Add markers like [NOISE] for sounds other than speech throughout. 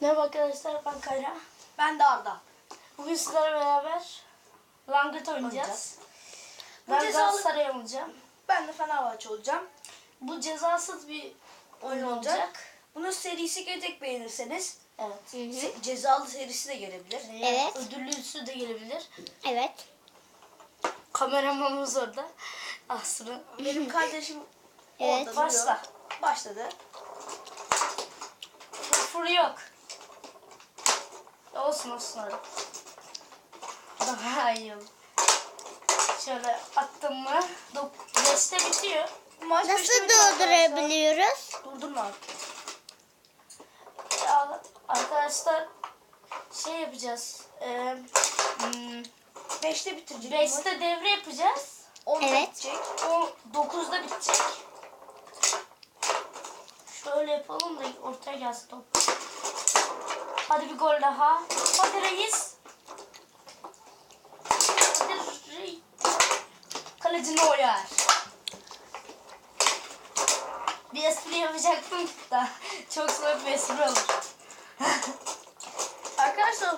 Merhaba arkadaşlar ben Kayra. Ben de Arda. Bugün sizlerle beraber Langırt oynayacağız. Bu Ben cezalı- Galatasaray olacağım. Ben de Fenerbahçe olacağım. Bu cezasız bir oyun olacak. olacak. Bunun serisi gelecek beğenirseniz. Evet. Se- cezalı serisi de gelebilir. Evet. Ödüllüsü de gelebilir. Evet. Kameramanımız orada. Aslı. Benim kardeşim Evet, orada başla. Başladı. Fırfır yok. Olsun olsun. Daha iyi olur. Şöyle attım mı? 5'te bitiyor. Maç beşte Nasıl durdurabiliyoruz? Durdurma. Ya, arkadaşlar şey yapacağız. Ee, hmm, 5'te bitirecek. 5'te devre yapacağız. 10'da Evet. bitecek. O 9'da bitecek. Şöyle yapalım da ortaya gelsin top. Hadi bir gol daha. Hadi reis. Hadi reis. Kaleci Neuer. Bir espri yapacaktım da çok soğuk bir espri olur. [LAUGHS] Arkadaşlar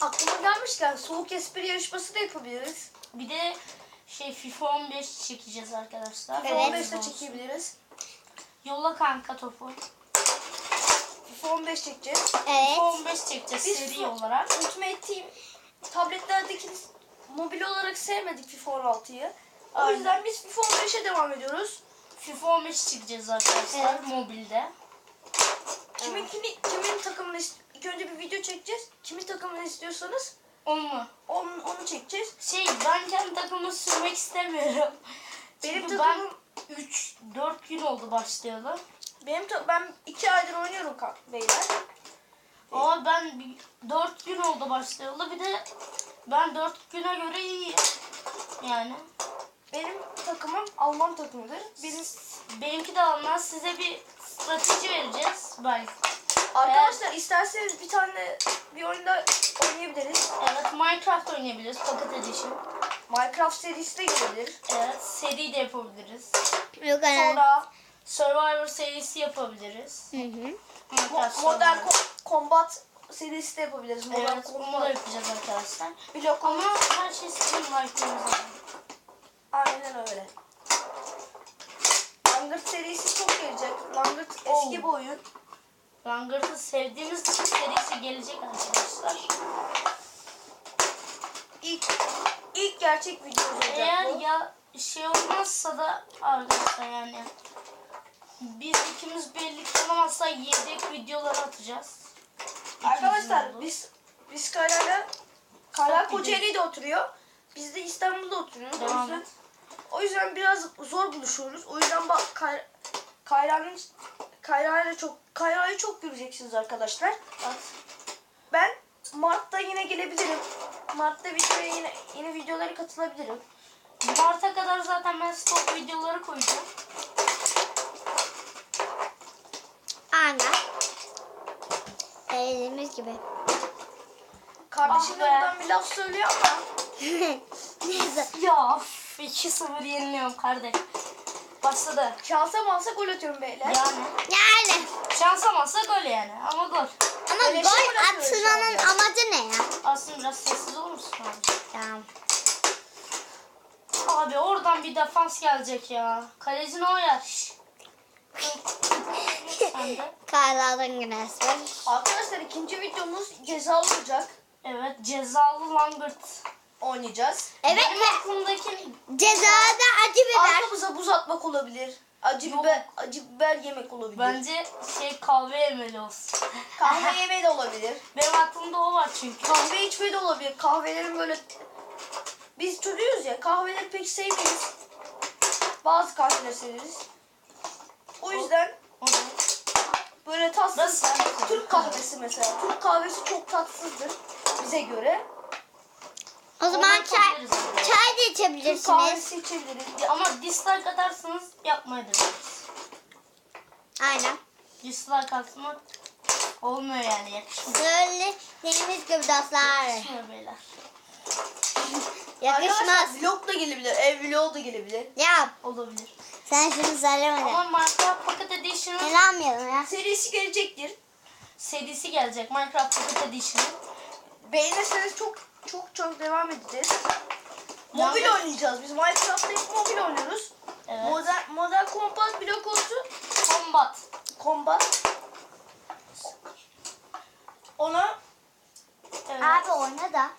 aklıma gelmişken soğuk espri yarışması da yapabiliriz. Bir de şey FIFA 15 çekeceğiz arkadaşlar. Evet. 15'te çekebiliriz. Yolla kanka topu. FIFA 15 çekeceğiz. Evet. FIFA 15 çekeceğiz Biz seri olarak. Ultimate Team tabletlerdeki mobil olarak sevmedik FIFA 16'yı. O Aynen. yüzden biz FIFA 15'e devam ediyoruz. FIFA 15 çekeceğiz arkadaşlar Evet. mobilde. Kimin kimin, kimin takımını ist- ilk önce bir video çekeceğiz. Kimin takımını istiyorsanız Onu. onu, onu çekeceğiz. Şey ben kendi takımımı sürmek istemiyorum. Benim Çünkü takımım- ben 3 4 gün oldu başlayalı. Benim ben iki aydır oynuyorum beyler. Ama ben 4 gün oldu başlayalı. Bir de ben 4 güne göre iyi. Yani Benim takımım Alman takımıdır. Benim benimki de almaz. Size bir strateji vereceğiz belki. arkadaşlar isterseniz bir tane bir oyunda oynayabiliriz. Evet Minecraft oynayabiliriz. Pocket Edition. Minecraft serisi de gelebilir. Evet seri de yapabiliriz. Yok anne. Sonra Survivor serisi yapabiliriz. Hı hı. Mo- Modern. Ko- Combat serisi de yapabiliriz. Modern Evet onu da Combat. yapacağız arkadaşlar. Blok Ama her şey sizin like'ınıza. Aynen öyle. Langırt serisi çok gelecek. Langırt eski Oo. bir oyun. Langırt'ı sevdiğimiz serisi gelecek arkadaşlar. İlk ilk gerçek videomuz olacak Eğer bu. ya şey olmazsa da arkadaşlar yani biz ikimiz birlikte olamazsa yedek videoları atacağız. Arkadaşlar biz biz Kayra'yla Kayra Çok Kocaeli'de oturuyor. Biz de İstanbul'da oturuyoruz. O Devam yüzden, et. o yüzden biraz zor buluşuyoruz. O yüzden bak Kay, Kayra'nın Kayra'yla çok Kayra'yı çok göreceksiniz arkadaşlar. At. Ben Mart'ta yine gelebilirim. Mart'ta videoya yine yine videolara katılabilirim. Mart'a kadar zaten ben stok videoları koyacağım. Aynen. Dediğimiz gibi. Kardeşim Ah bir laf söylüyor ama [LAUGHS] Neyse. Ya of, 2-0 yeniliyorum kardeş. Başladı. şansa malsa gol atıyorum beyler. Yani Yani. şansa malsa gol yani ama gol. Ama Öyle şey gol bırakıyoruz atmanın amacı ne ya? Aslında biraz sessiz olur musun abi? Tamam. Abi oradan bir defans gelecek ya. Kaleci Neuer. Şşş. Karlardan güneşler. Arkadaşlar ikinci videomuz ceza olacak. Evet cezalı langırt. Oynayacağız. Evet Benim aklımdaki cezada acı biber. Arkamıza buz atmak olabilir. Acı Yok. biber, acı biber yemek olabilir. bence şey kahve yemeli olsun. Kahve yeme de olabilir. Benim aklımda o var çünkü. Kahve içme de olabilir. Kahvelerin böyle biz çocuğuz ya kahveleri pek sevmeyiz. Bazı kahveleri severiz. O yüzden böyle tatsız Nasıl? Türk kahvesi mesela. Türk kahvesi çok tatsızdır bize göre. O zaman Ondan çay, çay da Türk içebilirsiniz. kahvesi içebiliriz. Ama dislike atarsanız yapmayabiliriz. Aynen. Dislike atmak olmuyor yani yakışmıyor. Söylediğimiz gibi dostlar. Yakışmıyor beyler. Yakışmaz. Arkadaşlar vlog da gelebilir. Ev vlog da gelebilir. Ya Olabilir. Sen şunu söylemedin. Ama Minecraft Pocket Edition'ın İnanmıyorum ya. Serisi gelecektir. serisi gelecek. Minecraft Pocket Edition. Beğenirseniz çok çok çok devam edeceğiz. Mobil Yalnız- oynayacağız. Biz Minecraft'ta hep mobil oynuyoruz. Evet. Modern, modern kompas blok olsun. Combat. Combat. Ona Evet. Abi oyna da.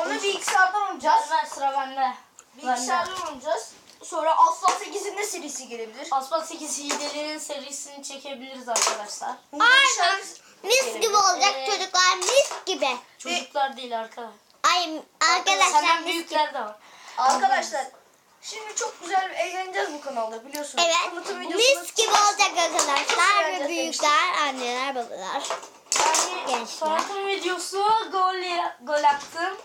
onu bilgisayardan oynayacağız. Ver, sıra bende. Bende. Bilgisayardan oynayacağız. Sonra Aslan 8'in de serisi gelebilir. Asphalt 8 hilelerinin serisini çekebiliriz arkadaşlar. Aynen. Mis gibi olacak Ee, çocuklar mis gibi. Çocuklar değil arkadaşlar. Ay arkadaşlar Senden mis gibi. büyükler de var. Arkadaşlar şimdi çok güzel eğleneceğiz bu kanalda biliyorsunuz. Evet. Tanıtım Mis gibi olacak arkadaşlar ve büyükler, anneler, babalar. Yani Gençler. tanıtım videosu gol, gol attım.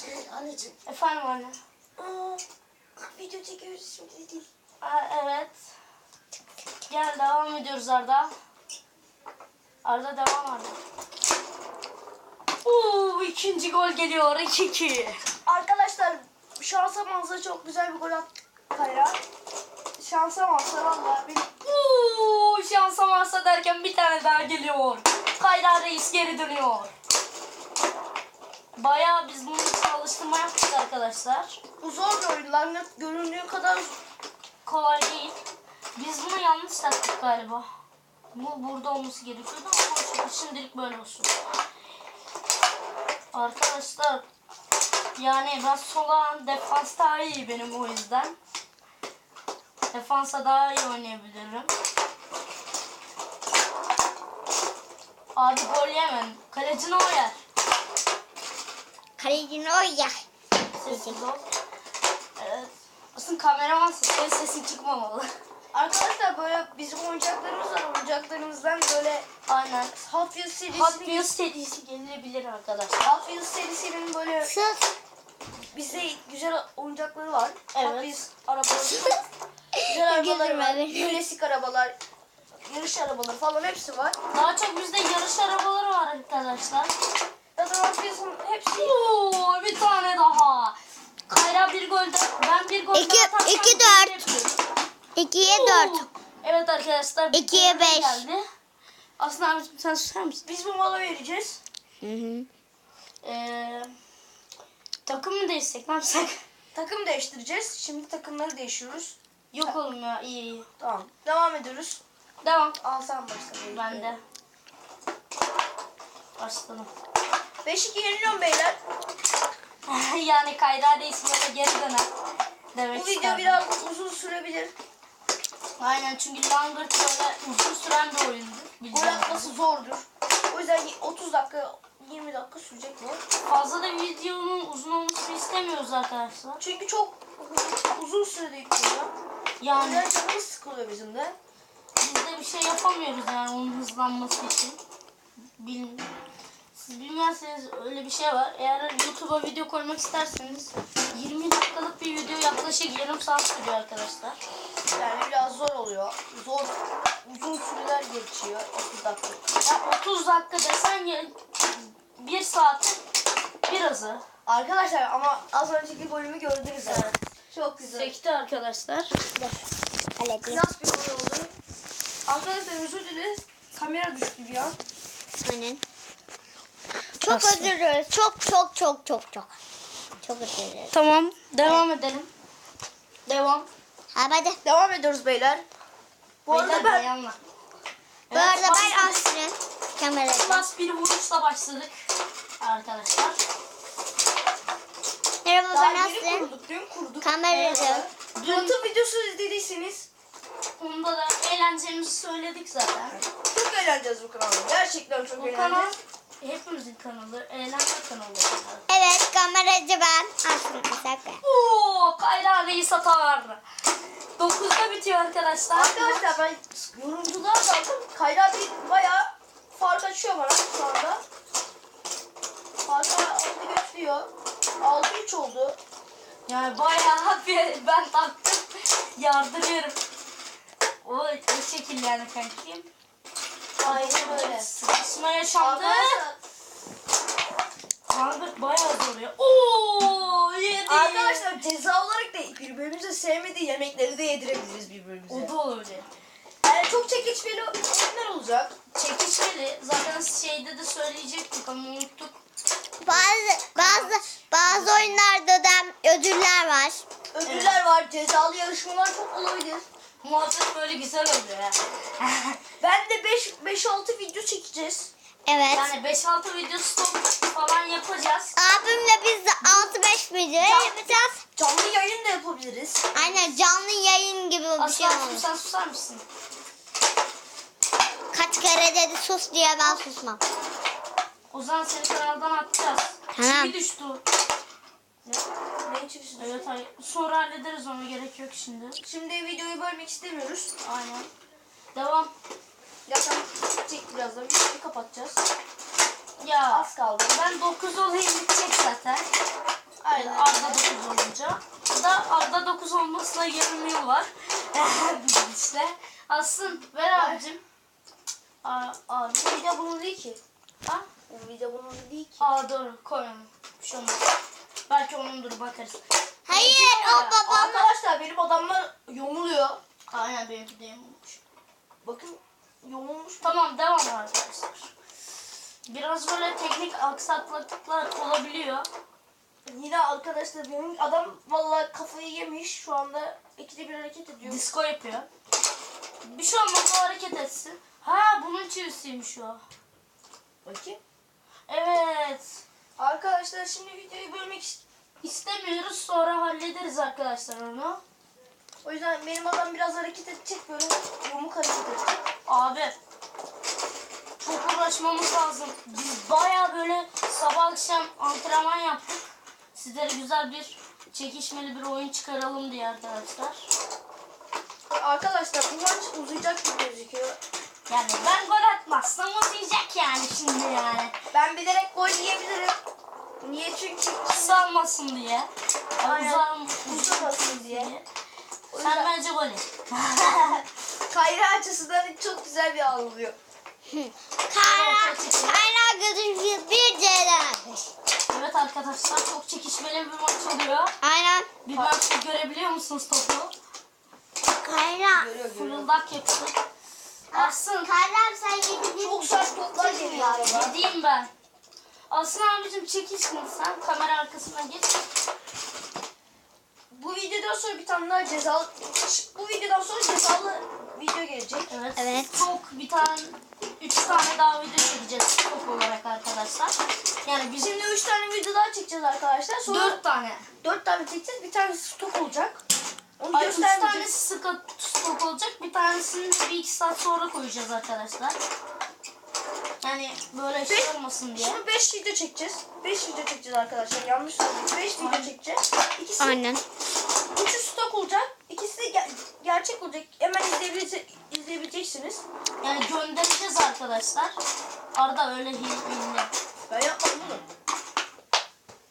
Şey, anneciğim. Efendim anne. Aa, video çekiyoruz şimdi değil. Aa, evet. Gel devam ediyoruz Arda. Arda devam Arda. Oo, ikinci gol geliyor 2-2. Arkadaşlar şansa manzara çok güzel bir gol attı Kayra. Şansa manzara valla benim Oo, şansa varsa derken bir tane daha geliyor. Kayra Reis geri dönüyor. Bayağı biz bunun için alıştırma yaptık arkadaşlar. zor bir oyun. lan. Göründüğü kadar Kolay değil. Biz bunu yanlış taktık galiba. Bu burada olması gerekiyordu ama şimdilik böyle olsun. Arkadaşlar yani ben sola defans daha iyi benim o yüzden. Defansa daha iyi oynayabilirim. Abi gol yemem. Kaleci ne yer? Kalecinin oyya. Sessiz ol. Evet. Aslında kameramansın. Senin sesin çıkmamalı. [LAUGHS] Arkadaşlar böyle bizim oyuncaklarımız var. Oyuncaklarımızdan böyle Aynen. Hot Wheels serisini Hot Wheels serisi gelebilir arkadaşlar. Hot Wheels serisinin böyle Sus. bizde güzel oyuncakları var. Evet. Hot Wheels arabaları var. güzel [LAUGHS] arabaları var. Klasik arabalar, yarış arabaları falan hepsi var. Daha çok bizde yarış arabaları var arkadaşlar. Wheels'ın hepsi Oo, bir tane daha. Kayra bir golde, ben bir gol İki- bir dört. yapıyorum. 2'ye Oo. 4. Evet arkadaşlar. bir İkiye gol beş. Geldi. Aslında abicim sen susar mısın? biz bu mala vereceğiz. Hı hı. Ee, takım mı değişsek ne yapsak? Takım değiştireceğiz. Şimdi takımları değişiyoruz. Yok oğlum ya iyi iyi. Tamam. Devam ediyoruz. Devam. Al sen başla. Ben de. Başladım. 5-2 yeniliyorum beyler. [LAUGHS] yani Kayra değilsin böyle geri döner. Demek Bu video isterdim. biraz uzun sürebilir. Aynen çünkü Langırt böyle uzun süren bir oyundur. Gol Bildiğiniz gibi. atması zordur. O yüzden 30 dakika 20 dakika sürecek bu. Fazla da videonun uzun olmasını istemiyoruz arkadaşlar. Çünkü çok uzun sürede yükleniyor. O Yani yüzden canımız sıkılıyor bizim de. biz de bir şey yapamıyoruz yani onun hızlanması için. Bil, siz bilmezseniz öyle bir şey var. Eğer YouTube'a video koymak isterseniz 20 dakikalık bir video yaklaşık yarım saat sürüyor arkadaşlar. Yani biraz zor oluyor. Zor, uzun süreler geçiyor. 30 dakika. Ya 30 dakika desen ya 1 saat birazı. Arkadaşlar ama az önceki bölümü gördünüz. Evet. Çok güzel. Sekti arkadaşlar. Klas bir gol oldu. Arkadaşlar özür dileriz. Kamera düştü bir an. Aynen. Çok Aslında. özür dileriz. Çok çok çok çok çok. Çok özür dileriz. Tamam devam edelim. Devam. Ha hadi. Devam ediyoruz beyler. Bu arada ben bayanlar. Bu arada ben başladık. Asrın kamerayı. Klas bir vuruşla başladık arkadaşlar. Merhaba daha ben yeni Asrın. kurduk. Dün kurduk. Videosu izlediyseniz onda da eğlencemizi söyledik zaten. çok eğleneceğiz bu kanalda. Gerçekten çok Bu eğleneceğiz. kanal hepimizin kanalı. Eğlence kanalı. Evet kameracı ben. Asrın Kasaka. Oo, Kayra Reis atar. 9'da bitiyor arkadaşlar. Arkadaşlar ben yorumculuğa daldım. Kayra bir bayağı fark açıyor bana şu anda. Farkı aldı götürüyor. 6-3 oldu. Yani bayağı bir ben taktım. Yardırıyorum. O, o şekil yani kankim. Aynen böyle. Sıkışma yaşandı. Kanka bayağı zor ya. Oo yedi. arkadaşlar ceza olarak da birbirimize sevmediği yemekleri de yedirebiliriz birbirimize. O da öyle. Eğer çok çekişmeli oyunlar olacak. Çekişmeli. Zaten şeyde de söyleyecektik ama unuttuk. Bazı bazı bazı oyunlarda da ödüller var. Ödüller var, cezalı yarışmalar çok olabilir. Muhabbet böyle güzel oluyor ya. [LAUGHS] Ben de 5 5 6 video çekeceğiz. Evet. yani 5-6 video stop falan yapacağız. Abimle biz de 6-5 video yapacağız. Canlı yayın da yapabiliriz. Aynen canlı yayın gibi bir şey Aslan olur. sen susar mısın? Kaç kere dedi sus diye ben susmam. O zaman seni kanaldan atacağız. Tamam. Bir düştü. Ne? Ne için Evet hayır. Sonra hallederiz onu gerek yok şimdi. Şimdi videoyu bölmek istemiyoruz. Aynen. Devam. Zaten bitecek birazdan. Videoyu kapatacağız. Ya Az kaldı. ben 9 olayım bitecek zaten. Aynen. Arda 9 olunca. Da Arda 9 olmasına yarım yıl var. İşte. Aslın ver abicim. Aa, abi. Bu video bunun değil ki. Ha? Bu video bunun değil ki. Aa doğru koy onu. Bir şey olmaz. Belki onundur bakarız. Hayır o babam. Arkadaşlar benim adamlar yomuluyor. Aynen benimki de olmuş. Bakın yomulmuş. Tamam devam arkadaşlar. Biraz böyle teknik aksaklıklar olabiliyor. Yine arkadaşlar benim adam vallahi kafayı yemiş. Şu anda ikide bir hareket ediyor. Disko yapıyor. Bir şey olmaz o hareket etsin. Ha bunun çivisiymiş o. Bakayım. Evet. Arkadaşlar şimdi videoyu bölmek ist- İstemiyoruz sonra hallederiz arkadaşlar onu. O yüzden benim adam biraz hareket edecek böyle yumuk hareket edecek. Abi çok uğraşmamız lazım. Biz baya böyle sabah akşam antrenman yaptık. Sizlere güzel bir çekişmeli bir oyun çıkaralım diye arkadaşlar. Arkadaşlar bu maç uzayacak gibi gözüküyor. Yani ben gol atmazsam uzayacak yani şimdi yani. Ben bilerek gol yiyebilirim. Niye? Çünkü Kısalmasın diye. Aynen. Uzam, uzamasın diye. O Sen yüzden bence gol et. [LAUGHS] Kayra açısından çok güzel bir an oluyor. Kaynak, kaynak gözü bir C'den evet arkadaşlar çok çekişmeli bir maç oluyor. Aynen. Bir maç görebiliyor musunuz topu? Görüyor. Fırıldak yaptı. Aslın Kaynak sen yedi Çok toplar geliyor araba. Gideyim ben. Aslında abicim çekil şimdi sen. Kamera arkasına geç. Bu videodan sonra bir tane daha cezalı... Bu videodan sonra cezalı video gelecek. Evet. Evet. Çok bir tane, üç tane daha video çekeceğiz top olarak arkadaşlar. Yani bizim Şimdi 3 tane video daha çekeceğiz arkadaşlar. Sonra dört tane. 4 tane çekeceğiz. Bir tanesi stok olacak. Onu Ay üç tanesi sıkı stok olacak. Bir tanesini bir iki saat sonra koyacağız arkadaşlar. Yani böyle şey olmasın diye. Şimdi 5 video çekeceğiz. 5 video çekeceğiz arkadaşlar. Yanlış söyledik. 5 video çekeceğiz. İkisi, Aynen. üçü stok olacak. İkisi de ger- gerçek olacak. Hemen izleyebilecek, izleyebileceksiniz. Yani göndereceğiz arkadaşlar. Arada öyle hil hile. Ben yapmadım bunu.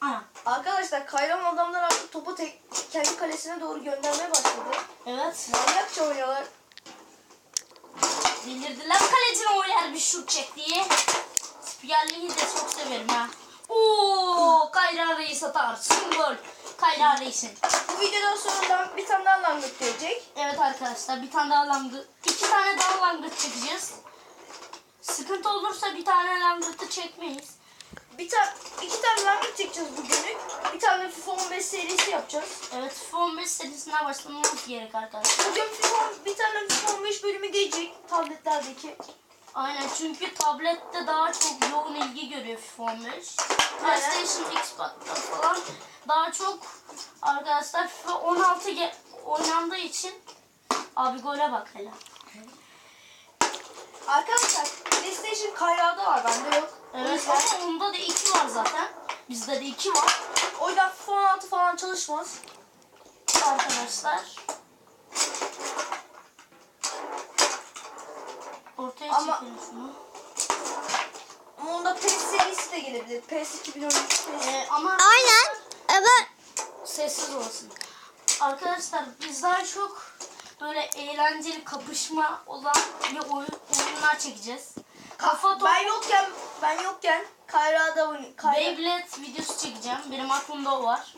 Ana. Arkadaşlar Kayran adamlar artık topu tek, kendi kalesine doğru göndermeye başladı. Evet. Manyakça oynuyorlar. Delirdiler kalecine oynar bir şut çek diye. Spikerliği de çok severim ha. Oo, Kayra Reis atar. Son gol. Kayra Reis'in. Bu videodan sonra da bir tane daha langırt gelecek. Evet arkadaşlar bir tane daha langırt. iki tane daha langırt çekeceğiz. Sıkıntı olursa bir tane langırtı çekmeyiz. Bir tane, iki tane langırt çekeceğiz bugünlük. Bir tane FIFA 15 serisi yapacağız. Evet FIFA 15 serisinden başlamamız gerek arkadaşlar. Bugün FIFA, bir tane FIFA 15 bölümü gelecek tabletlerdeki. Aynen çünkü tablette daha çok yoğun ilgi görüyor FIFA 15. PlayStation, Xbox'ta falan daha çok arkadaşlar FIFA 16 ge- oynandığı için abi gole bak hele. Arkadaşlar PlayStation kayrağında var bende yok. Evet ama onda da 2 var zaten. Bizde de 2 var o yüzden FIFA 16 falan çalışmaz. arkadaşlar. Ortaya Ama- çekelim şunu. Ama onda PES serisi de gelebilir. PES 2013 PES. Ee, ama Aynen. Evet. sessiz olsun. Arkadaşlar biz daha çok böyle eğlenceli kapışma olan bir oyun, oyunlar çekeceğiz. Kafa top, Ben yokken, ben yokken kayrağda oynayayım. Kayra... Beyblade videosu çekeceğim. Benim aklımda o var.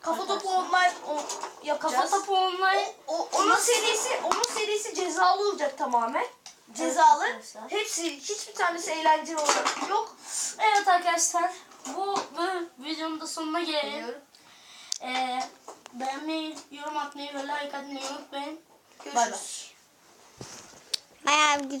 Kafa topu online o, yapacağız. Kafa topu online. O, onun serisi onun serisi cezalı olacak tamamen. Cezalı. arkadaşlar. Hepsi hiçbir tanesi eğlenceli olacak. Yok. Evet arkadaşlar. Bu, bu videonun da sonuna gelelim. Biliyorum. Ee, beğenmeyi, yorum atmayı ve like atmayı unutmayın. Görüşürüz. Bayağı güzel.